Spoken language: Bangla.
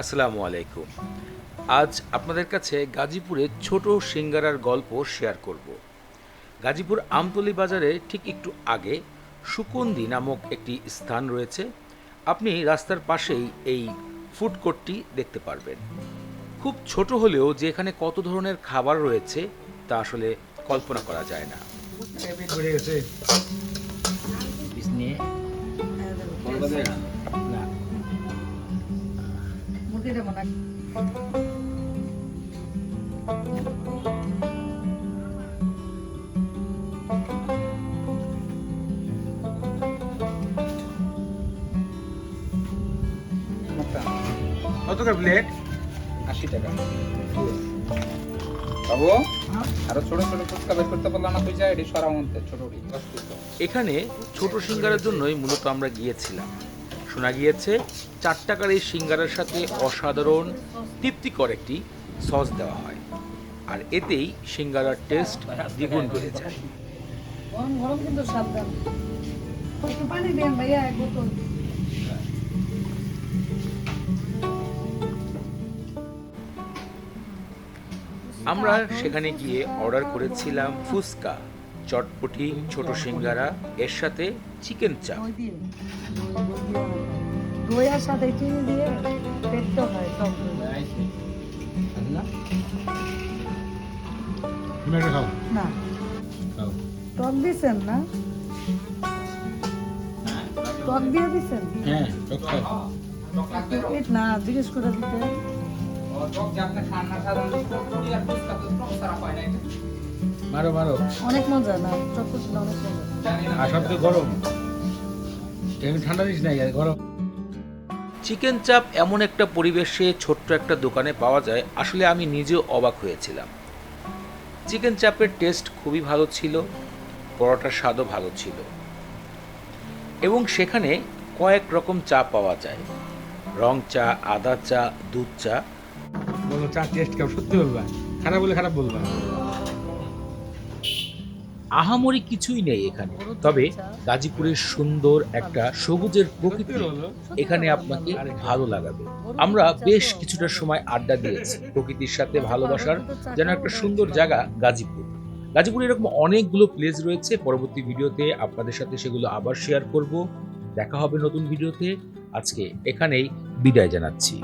আসসালামু আলাইকুম। আজ আপনাদের কাছে গাজীপুরের ছোট সিঙ্গারার গল্প শেয়ার করব। গাজীপুর আমতলি বাজারে ঠিক একটু আগে সুকন্দি নামক একটি স্থান রয়েছে। আপনি রাস্তার পাশেই এই ফুড কোর্টটি দেখতে পারবেন। খুব ছোট হলেও যে এখানে কত ধরনের খাবার রয়েছে তা আসলে কল্পনা করা যায় না। গেছে নিয়ে। না। মুরগিটা মনে কত করে প্লেট আশি টাকা। বাবু আরও ছোট ছোট ফুচকা বের করতে পারলাম না তুই যা এটি সরা ছোট এখানে ছোট সিঙ্গারের জন্যই মূলত আমরা গিয়েছিলাম। শোনা গিয়েছে চার টাকার এই সিঙ্গারার সাথে অসাধারণ তৃপ্তিকর একটি সস দেওয়া হয়। আর এতেই সিঙ্গারার টেস্ট দ্বিগুণ বেড়ে যায়। গরম গরম কিন্তু সাবধান। পানি দেন ভাইয়া এক বোতল। আমরা সেখানে গিয়ে অর্ডার করেছিলাম ফুচকা চটপটি ছোট সিঙ্গারা এর সাথে চিকেন চাপ। সাথে চিনি দিয়ে পেটটা হয় না। টক না? টক দিয়ে দিছেন? হ্যাঁ না জিজ্ঞেস করে দিতে। মারো মারো। অনেক মজা না? চটপটি অনেক মজা। আর সব তো গরম। এমনি ঠান্ডা দিস আর গরম। চিকেন চাপ এমন একটা পরিবেশে ছোট্ট একটা দোকানে পাওয়া যায় আসলে আমি নিজেও অবাক হয়েছিলাম। চিকেন চাপের টেস্ট খুবই ভালো ছিল পরোটার স্বাদও ভালো ছিল। এবং সেখানে কয়েক রকম চা পাওয়া যায়। রং চা আদা চা দুধ চা বলো চা টেস্ট কেমন? সত্যি বলবা? খারাপ বলে খারাপ বলবা। আহামরি কিছুই নেই এখানে। তবে গাজীপুরের সুন্দর একটা সবুজের প্রকৃতি এখানে আপনাকে ভালো লাগাবে। আমরা বেশ কিছুটা সময় আড্ডা দিয়েছি। প্রকৃতির সাথে ভালোবাসার যেন একটা সুন্দর জায়গা গাজীপুর। গাজীপুরে এরকম অনেকগুলো প্লেস রয়েছে। পরবর্তী ভিডিওতে আপনাদের সাথে সেগুলো আবার শেয়ার করব। দেখা হবে নতুন ভিডিওতে। আজকে এখানেই বিদায় জানাচ্ছি।